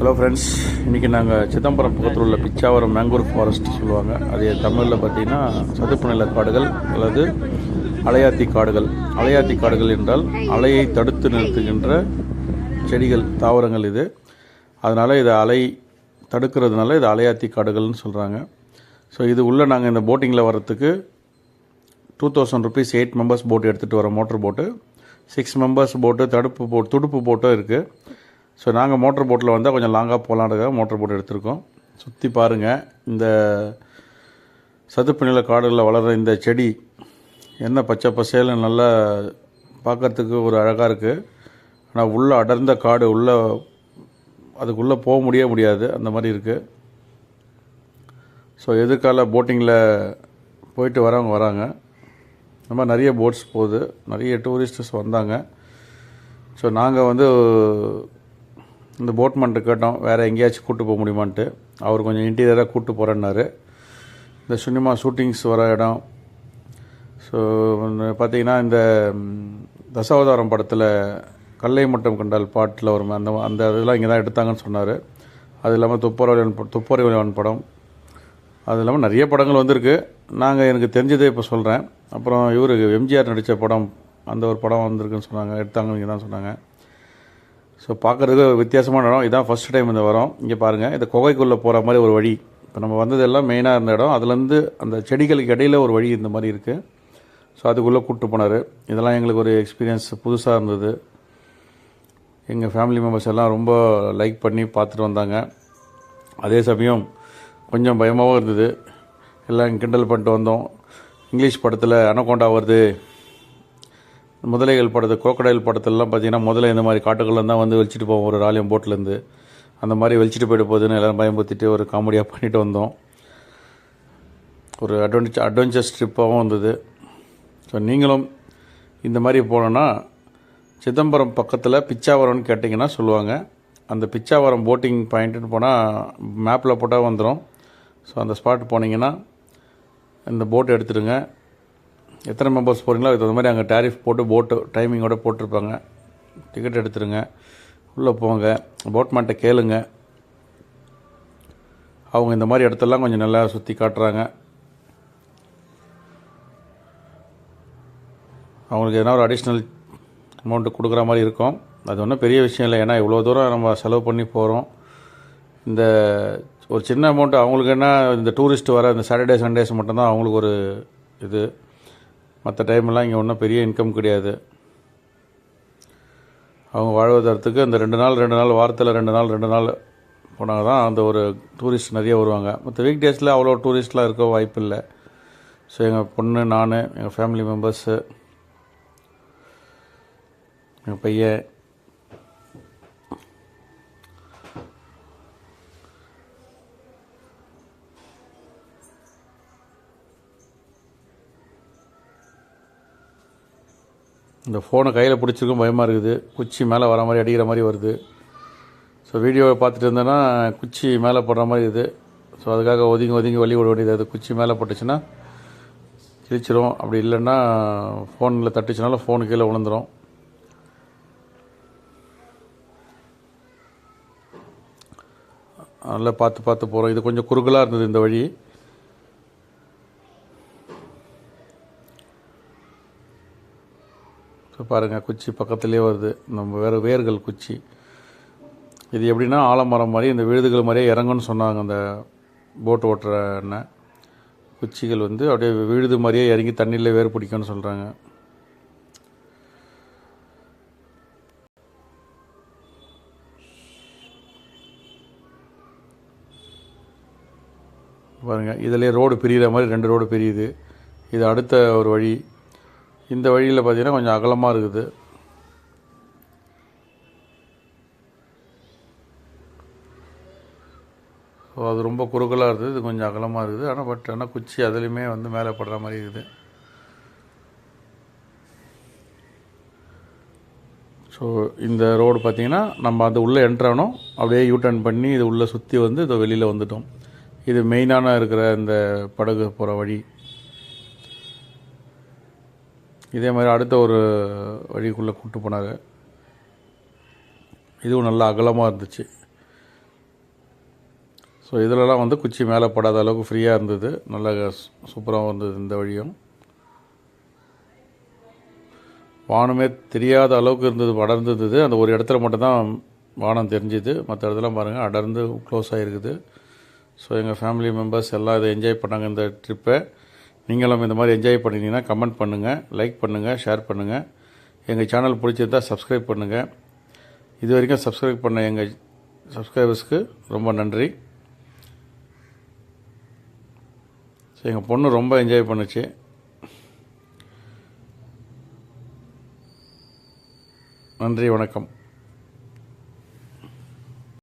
Hello friends இன்றைக்கி நாங்கள் சிதம்பரம் பக்கத்தில் உள்ள பிச்சாவரம் மேங்கூர் ஃபாரஸ்ட் சொல்லுவாங்க. அது தமிழில் பார்த்தீங்கன்னா சதுப்பு நில காடுகள் அல்லது அலையாத்தி காடுகள். அலையாத்தி காடுகள் என்றால் அலையை தடுத்து நிறுத்துகின்ற செடிகள் தாவரங்கள் இது. அதனால் இது அலை தடுக்கிறதுனால இது அலையாத்தி காடுகள்னு சொல்கிறாங்க ஸோ இது உள்ளே நாங்கள் இந்த போட்டிங்கில் வர்றதுக்கு two thousand rupees eight members போட்டு எடுத்துகிட்டு வரோம் மோட்டர் போட்டு சிக்ஸ் மெம்பர்ஸ் போட்டு தடுப்பு போட் துடுப்பு போட்டும் இருக்குது ஸோ நாங்கள் மோட்டர் போட்டில் வந்தால் கொஞ்சம் லாங்காக போகலான்றதுக்காக மோட்டர் போட் எடுத்திருக்கோம். சுற்றி பாருங்கள் இந்த சதுப்பு நில காடுகளில் வளர்கிற இந்த செடி என்ன பச்சை பசேல்னு நல்லா பார்க்கறதுக்கு ஒரு அழகாக இருக்குது ஆனால் உள்ளே அடர்ந்த காடு உள்ளே அதுக்குள்ளே போக முடிய முடியாது. அந்த மாதிரி இருக்குது ஸோ எதிர்கால போட்டிங்கில் போயிட்டு வரவங்க வராங்க. இந்த மாதிரி நிறைய போட்ஸ் போகுது. நிறைய டூரிஸ்டர்ஸ் வந்தாங்க. ஸோ நாங்கள் வந்து இந்த போட்மேன் கேட்டோம் வேறு எங்கேயாச்சும் கூப்பிட்டு போக முடியுமான்ட்டு. அவர் கொஞ்சம் இன்டீரியராக கூப்பிட்டு போகிறேன்னாரு இந்த சினிமா ஷூட்டிங்ஸ் வர இடம் ஸோ பார்த்தீங்கன்னா இந்த தசாவதாரம் படத்தில் கல்லை மட்டம் கண்டால் பாட்டில் வரும் அந்த அந்த இதெல்லாம் இங்கே தான் எடுத்தாங்கன்னு சொன்னார். அது இல்லாமல் துப்பரவன் துப்பரவன் படம். அது இல்லாமல் நிறைய படங்கள் வந்திருக்கு. நாங்கள் எனக்கு தெரிஞ்சதை இப்போ சொல்கிறேன் அப்புறம் இவர் எம்ஜிஆர் நடித்த படம் அந்த ஒரு படம் வந்திருக்குன்னு சொன்னாங்க எடுத்தாங்க இங்கே தான் சொன்னாங்க. ஸோ பார்க்குறதுக்கு ஒரு வித்தியாசமான இடம். இதான் ஃபஸ்ட் டைம் இந்த வரோம். இங்கே பாருங்கள் இந்த குகைக்குள்ளே போகிற மாதிரி ஒரு வழி. இப்போ நம்ம வந்ததெல்லாம் மெயினாக இருந்த இடம். அதுலேருந்து அந்த செடிகளுக்கு இடையில ஒரு வழி இந்த மாதிரி இருக்குது ஸோ அதுக்குள்ளே கூப்பிட்டு போனார். இதெல்லாம் எங்களுக்கு ஒரு எக்ஸ்பீரியன்ஸ் புதுசாக இருந்தது. எங்கள் ஃபேமிலி மெம்பர்ஸ் எல்லாம் ரொம்ப லைக் பண்ணி பார்த்துட்டு வந்தாங்க. அதே சமயம் கொஞ்சம் பயமாகவும் இருந்தது. எல்லாம் கிண்டல் பண்ணிட்டு வந்தோம். இங்கிலீஷ் படத்தில் அனகோண்டா வருது. முதலைகள் படத்து கோக்கடைல் படத்துலலாம் பார்த்தீங்கன்னா முதல்ல இந்த மாதிரி காட்டுக்குள்ளே தான் வந்து வெளிச்சிட்டு போவோம். ஒரு ராலியம் போட்லேருந்து. அந்த மாதிரி வெளிச்சிட்டு போயிட்டு போகுதுன்னு எல்லோரும் பயம்படுத்திட்டு ஒரு காமெடியாக பண்ணிட்டு வந்தோம். ஒரு அட்வென்ச்சர் அட்வென்ச்சர்ஸ் ட்ரிப்பாகவும் இருந்தது ஸோ நீங்களும் இந்த மாதிரி போனோன்னா சிதம்பரம் பக்கத்தில் பிச்சாவரம்னு கேட்டிங்கன்னா சொல்லுவாங்க. அந்த பிச்சாவரம் போட்டிங் பாயிண்ட்டுன்னு போனால் மேப்பில் போட்டால் வந்துடும் ஸோ அந்த ஸ்பாட் போனீங்கன்னா இந்த போட் எடுத்துடுங்க. எத்தனை மெம்பர்ஸ் போகிறீங்களோ அதுக்கு தகுந்த மாதிரி அங்கே டேரிஃப் போட்டு போட்டு டைமிங்கோட போட்டிருப்பாங்க. டிக்கெட் எடுத்துருங்க. உள்ளே போங்க. போட்மேன்ட்ட கேளுங்க. அவங்க இந்த மாதிரி இடத்தெல்லாம் கொஞ்சம் நல்லா சுற்றி காட்டுறாங்க. அவங்களுக்கு எதனா ஒரு அடிஷ்னல் அமௌண்ட்டு கொடுக்குற மாதிரி இருக்கும். அது ஒன்றும் பெரிய விஷயம் இல்லை. ஏன்னா இவ்வளோ தூரம் நம்ம செலவு பண்ணி போகிறோம் இந்த ஒரு சின்ன அமௌண்ட்டு அவங்களுக்கு என்ன இந்த டூரிஸ்ட் வர இந்த சாட்டர்டே சண்டேஸ் மட்டும்தான் அவங்களுக்கு ஒரு இது. மற்ற டைமெல்லாம் இங்கே ஒன்றும் பெரிய இன்கம் கிடையாது. அவங்க வாழ்வதற்கு இந்த ரெண்டு நாள் ரெண்டு நாள் வாரத்தில் ரெண்டு நாள் ரெண்டு நாள் போனால் தான் அந்த ஒரு டூரிஸ்ட் நிறைய வருவாங்க. மற்ற வீக் டேஸில் அவ்வளோ டூரிஸ்ட்லாம் இருக்க வாய்ப்பு இல்லை. ஸோ எங்கள் பொண்ணு நான் எங்கள் ஃபேமிலி மெம்பர்ஸு எங்கள் பையன் இந்த ஃபோனை கையில் பிடிச்சிருக்கும் பயமாக இருக்குது. குச்சி மேலே வர மாதிரி அடிக்கிற மாதிரி வருது. ஸோ வீடியோவை பார்த்துட்டு இருந்தேன்னா குச்சி மேலே போடுற மாதிரி இருக்குது ஸோ அதுக்காக ஒதுங்கி ஒதுங்கி வழி விட வேண்டியது அது. குச்சி மேலே போட்டுச்சுன்னா கிழிச்சிரும். அப்படி இல்லைன்னா ஃபோனில் தட்டுச்சுனாலும் ஃபோனு கீழே விழுந்துடும் நல்லா பார்த்து பார்த்து போகிறோம் இது கொஞ்சம் குறுகலாக இருந்தது இந்த வழி. பாருங்கள் குச்சி பக்கத்துலேயே வருது. நம்ம வேறு வேர்கள் குச்சி. இது எப்படின்னா ஆலமரம் மாதிரி இந்த விழுதுகள் மாதிரியே இறங்குன்னு சொன்னாங்க அந்த போட் ஓட்டுற அண்ணன். குச்சிகள் வந்து அப்படியே விழுது மாதிரியே இறங்கி தண்ணியில் வேர் பிடிக்கும்னு சொல்கிறாங்க பாருங்கள் இதிலே ரோடு பிரிகிற மாதிரி ரெண்டு ரோடு பிரியுது. இது அடுத்த ஒரு வழி. இந்த வழியில் பார்த்தீங்கன்னா கொஞ்சம் அகலமாக இருக்குது. ஸோ அது ரொம்ப குறுகலாக இருக்குது. இது கொஞ்சம் அகலமாக இருக்குது. ஆனால் பட் ஆனால் குச்சி அதுலேயுமே வந்து மேலே படுற மாதிரி இருக்குது. ஸோ இந்த ரோடு பார்த்தீங்கன்னா நம்ம அது உள்ளே என்ட்ரானோம் அப்படியே யூ டர்ன் பண்ணி இது உள்ளே சுற்றி வந்து இதை வெளியில் வந்துட்டோம். இது மெயினான இருக்கிற இந்த படகு போகிற வழி. இதே மாதிரி அடுத்த ஒரு வழிக்குள்ளே கூப்பிட்டு போனாங்க. இதுவும் நல்லா அகலமாக இருந்துச்சு. ஸோ இதிலலாம் வந்து குச்சி மேலே படாத அளவுக்கு ஃப்ரீயாக இருந்தது. நல்லா சூப்பராகவும் இருந்தது இந்த வழியும். வானமே தெரியாத அளவுக்கு இருந்தது அடர்ந்து இருந்தது அந்த ஒரு இடத்துல மட்டும்தான் வானம் தெரிஞ்சுது. மற்ற இடத்துல பாருங்கள் அடர்ந்து க்ளோஸ் ஆகிருக்குது ஸோ எங்கள் ஃபேமிலி மெம்பர்ஸ் எல்லாம் இதை என்ஜாய் பண்ணாங்க இந்த ட்ரிப்பை நீங்களும் இந்த மாதிரி என்ஜாய் பண்ணிங்கன்னா கமெண்ட் பண்ணுங்கள் லைக் பண்ணுங்கள் ஷேர் பண்ணுங்கள் எங்கள் சேனல் பிடிச்சிருந்தா சப்ஸ்கிரைப் பண்ணுங்கள் இது வரைக்கும் சப்ஸ்கிரைப் பண்ண எங்கள் சப்ஸ்கிரைபர்ஸ்க்கு ரொம்ப நன்றி. ஸோ எங்கள் பொண்ணு ரொம்ப என்ஜாய் பண்ணுச்சு. நன்றி வணக்கம்.